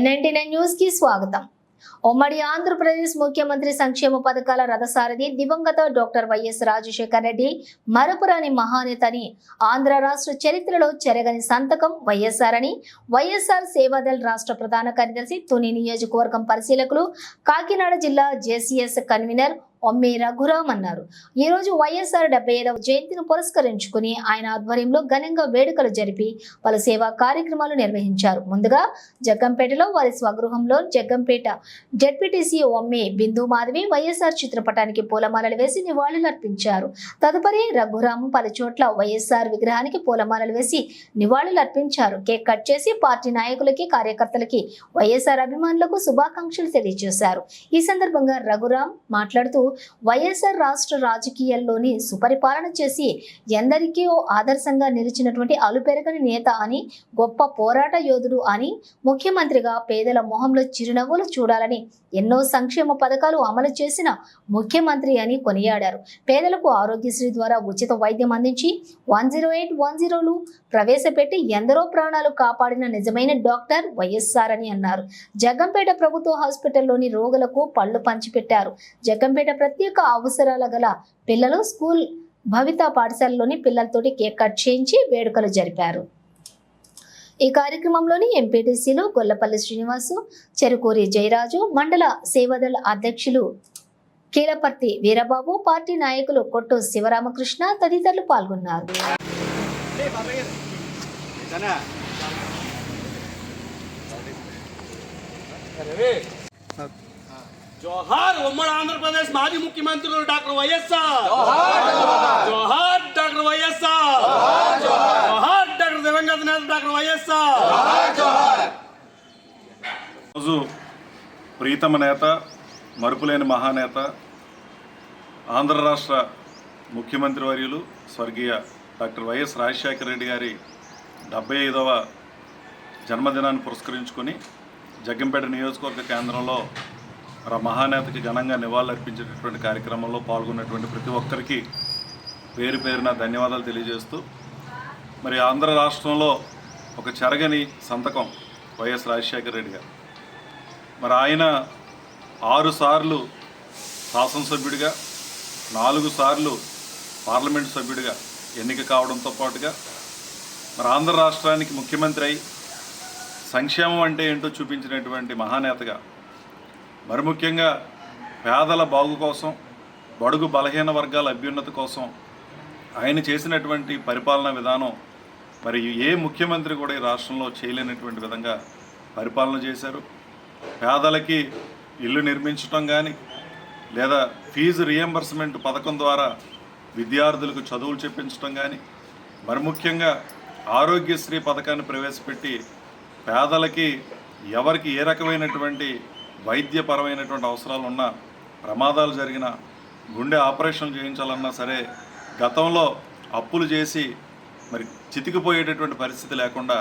NNT న్యూస్కి స్వాగతం. ఉమ్మడి ఆంధ్రప్రదేశ్ ముఖ్యమంత్రి సంక్షేమ పథకాల రథసారథి దివంగత డాక్టర్ వైఎస్ రాజశేఖర్ రెడ్డి మరపురాని మహానేతని ఆంధ్ర రాష్ట్ర చరిత్రలో చెరగని సంతకం వైఎస్ఆర్ అని వైఎస్ఆర్ సేవాదల్ రాష్ట్ర ప్రధాన కార్యదర్శి తుని నియోజకవర్గం పరిశీలకులు కాకినాడ జిల్లా జేసీఎస్ కన్వీనర్ ఒమ్మే రఘురామ్ అన్నారు ఈ రోజు వైఎస్ఆర్ డెబ్బై ఐదవ జయంతిని పురస్కరించుకుని ఆయన ఆధ్వర్యంలో ఘనంగా వేడుకలు జరిపి పలు సేవా కార్యక్రమాలు నిర్వహించారు. ముందుగా జగ్గంపేటలో వారి స్వగృహంలో జగ్గంపేట జడ్పీటీసీ ఒమ్మే బిందు మాధవి వైఎస్ఆర్ చిత్రపటానికి పూలమాలలు వేసి నివాళులర్పించారు. తదుపరి రఘురామ్ పలు చోట్ల వైఎస్ఆర్ విగ్రహానికి పూలమాలలు వేసి నివాళులర్పించారు. కేక్ కట్ చేసి పార్టీ నాయకులకి కార్యకర్తలకి వైఎస్ఆర్ అభిమానులకు శుభాకాంక్షలు తెలియజేశారు. ఈ సందర్భంగా రఘురామ్ మాట్లాడుతూ వైఎస్ఆర్ రాష్ట్ర రాజకీయాల్లోని సుపరిపాలన చేసి ఎందరికీ ఓ ఆదర్శంగా నిలిచినటువంటి అలుపెరగని నేత అని గొప్ప పోరాట యోధుడు అని ముఖ్యమంత్రిగా పేదల మొహంలో చిరునవ్వులు చూడాలని ఎన్నో సంక్షేమ పథకాలు అమలు చేసిన ముఖ్యమంత్రి అని కొనియాడారు. పేదలకు ఆరోగ్యశ్రీ ద్వారా ఉచిత వైద్యం అందించి వన్ జీరో ఎయిట్ వన్ జీరోలు ప్రవేశపెట్టి ఎందరో ప్రాణాలు కాపాడిన నిజమైన డాక్టర్ వైఎస్ఆర్ అని అన్నారు. జగంపేట ప్రభుత్వ హాస్పిటల్లోని రోగులకు పళ్ళు పంచిపెట్టారు. జగంపేట ప్రత్యేక అవసరాల గల పిల్లలు స్కూల్ భవిత పాఠశాలలోని పిల్లలతోటి కేక్ కట్ చేయించి వేడుకలు జరిపారు. ఈ కార్యక్రమంలోని ఎంపీటీసీలు గొల్లపల్లి శ్రీనివాసు చెరుకూరి జయరాజు మండల సేవాదళ అధ్యక్షులు కీలపర్తి వీరబాబు పార్టీ నాయకులు కొట్టు శివరామకృష్ణ తదితరులు పాల్గొన్నారు. జోహార్ ఉమ్మడి ఆంధ్రప్రదేశ్ మాజీ ముఖ్యమంత్రులు డాక్టర్ వైఎస్ఆర్. జోహార్ డాక్టర్ వైఎస్ఆర్. జోహార్ డాక్టర్ దివంగత నేత డాక్టర్ వైఎస్ఆర్. రోజు ప్రీతమ నేత మరుపులేని మహానేత ఆంధ్ర రాష్ట్ర ముఖ్యమంత్రి వర్యులు స్వర్గీయ డాక్టర్ వైఎస్ రాజశేఖర రెడ్డి గారి డెబ్బై ఐదవ జన్మదినాన్ని పురస్కరించుకొని జగ్గంపేట నియోజకవర్గ కేంద్రంలో మరి ఆ మహానేతకి ఘనంగా నివాళులర్పించేటటువంటి కార్యక్రమంలో పాల్గొన్నటువంటి ప్రతి ఒక్కరికి పేరు పేరున ధన్యవాదాలు తెలియజేస్తూ మరి ఆంధ్ర రాష్ట్రంలో ఒక చెరగని సంతకం వైఎస్ రాజశేఖర రెడ్డి గారు. మరి ఆయన ఆరు సార్లు శాసనసభ్యుడిగా నాలుగు సార్లు పార్లమెంట్ సభ్యుడిగా ఎన్నిక కావడంతో పాటుగా మరి ఆంధ్ర రాష్ట్రానికి ముఖ్యమంత్రి అయి సంక్షేమం అంటే ఏంటో చూపించినటువంటి మహానేతగా మరి ముఖ్యంగా పేదల బాగు కోసం బడుగు బలహీన వర్గాల అభ్యున్నతి కోసం ఆయన చేసినటువంటి పరిపాలనా విధానం మరి ఏ ముఖ్యమంత్రి కూడా ఈ రాష్ట్రంలో చేయలేనటువంటి విధంగా పరిపాలన చేశారు. పేదలకి ఇల్లు నిర్మించడం కానీ లేదా ఫీజు రియంబర్స్మెంట్ పథకం ద్వారా విద్యార్థులకు చదువులు చెప్పించడం కానీ మరి ముఖ్యంగా ఆరోగ్యశ్రీ పథకాన్ని ప్రవేశపెట్టి పేదలకి ఎవరికి ఏ రకమైనటువంటి వైద్యపరమైనటువంటి అవసరాలు ఉన్నా ప్రమాదాలు జరిగిన గుండె ఆపరేషన్ చేయించాలన్నా సరే గతంలో అప్పులు చేసి మరి చితికిపోయేటటువంటి పరిస్థితి లేకుండా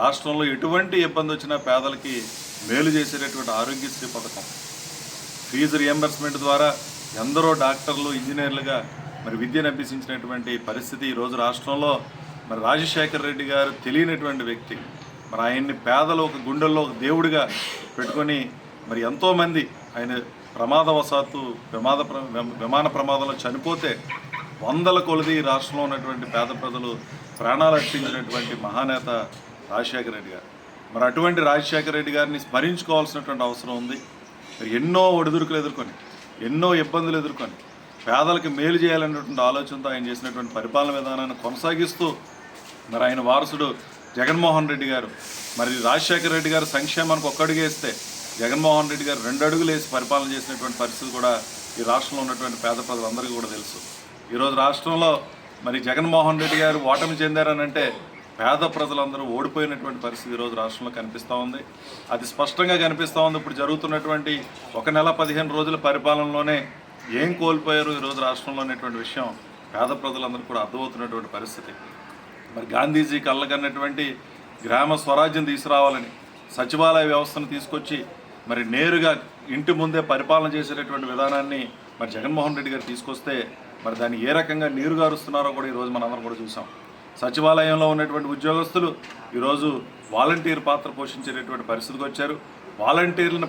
రాష్ట్రంలో ఎటువంటి ఇబ్బంది వచ్చినా పేదలకి మేలు చేసేటటువంటి ఆరోగ్యశ్రీ పథకం. ఫీజు రియంబర్స్మెంట్ ద్వారా ఎందరో డాక్టర్లు ఇంజనీర్లుగా మరి విద్యను అభ్యసించినటువంటి పరిస్థితి ఈరోజు రాష్ట్రంలో మరి రాజశేఖర రెడ్డి గారు తెలియనటువంటి వ్యక్తి. మరి ఆయన్ని పేదలు ఒక గుండెల్లో ఒక దేవుడిగా పెట్టుకొని మరి ఎంతోమంది ఆయన ప్రమాదవశాత్తు ప్రమాద ప్ర- విమాన ప్రమాదంలో చనిపోతే వందల కొలది ఈ రాష్ట్రంలో ఉన్నటువంటి పేద ప్రజలు ప్రాణాలు అర్పించినటువంటి మహానేత రాజశేఖర రెడ్డి గారు. మరి అటువంటి రాజశేఖర రెడ్డి గారిని స్మరించుకోవాల్సినటువంటి అవసరం ఉంది. మరి ఎన్నో ఒడిదుడుకులు ఎదుర్కొని ఎన్నో ఇబ్బందులు ఎదుర్కొని పేదలకు మేలు చేయాలనేటువంటి ఆలోచనతో ఆయన చేసినటువంటి పరిపాలన విధానాన్ని కొనసాగిస్తూ మరి ఆయన వారసుడు జగన్మోహన్ రెడ్డి గారు మరి రాజశేఖర రెడ్డి గారు సంక్షేమానికి ఒక్క జగన్మోహన్ రెడ్డి గారు రెండు అడుగులు వేసి పరిపాలన చేసినటువంటి పరిస్థితి కూడా ఈ రాష్ట్రంలో ఉన్నటువంటి పేద ప్రజలందరికీ కూడా తెలుసు. ఈరోజు రాష్ట్రంలో మరి జగన్మోహన్ రెడ్డి గారు ఓటమి చెందారనంటే పేద ప్రజలందరూ ఓడిపోయినటువంటి పరిస్థితి ఈరోజు రాష్ట్రంలో కనిపిస్తూ ఉంది. అది స్పష్టంగా కనిపిస్తూ ఉంది. ఇప్పుడు జరుగుతున్నటువంటి ఒక నెల పదిహేను రోజుల పరిపాలనలోనే ఏం కోల్పోయారు ఈరోజు రాష్ట్రంలో అనేటువంటి విషయం పేద ప్రజలందరూ కూడా అర్థమవుతున్నటువంటి పరిస్థితి. మరి గాంధీజీ కళ్ళకన్నటువంటి గ్రామ స్వరాజ్యం తీసుకురావాలని సచివాలయ వ్యవస్థను తీసుకొచ్చి మరి నేరుగా ఇంటి ముందే పరిపాలన చేసేటటువంటి విధానాన్ని మరి జగన్మోహన్ రెడ్డి గారు తీసుకొస్తే మరి దాన్ని ఏ రకంగా నీరు గారుస్తున్నారో కూడా ఈరోజు మనందరం కూడా చూసాం. సచివాలయంలో ఉన్నటువంటి ఉద్యోగస్తులు ఈరోజు వాలంటీర్ పాత్ర పోషించేటటువంటి పరిస్థితికి వచ్చారు. వాలంటీర్లను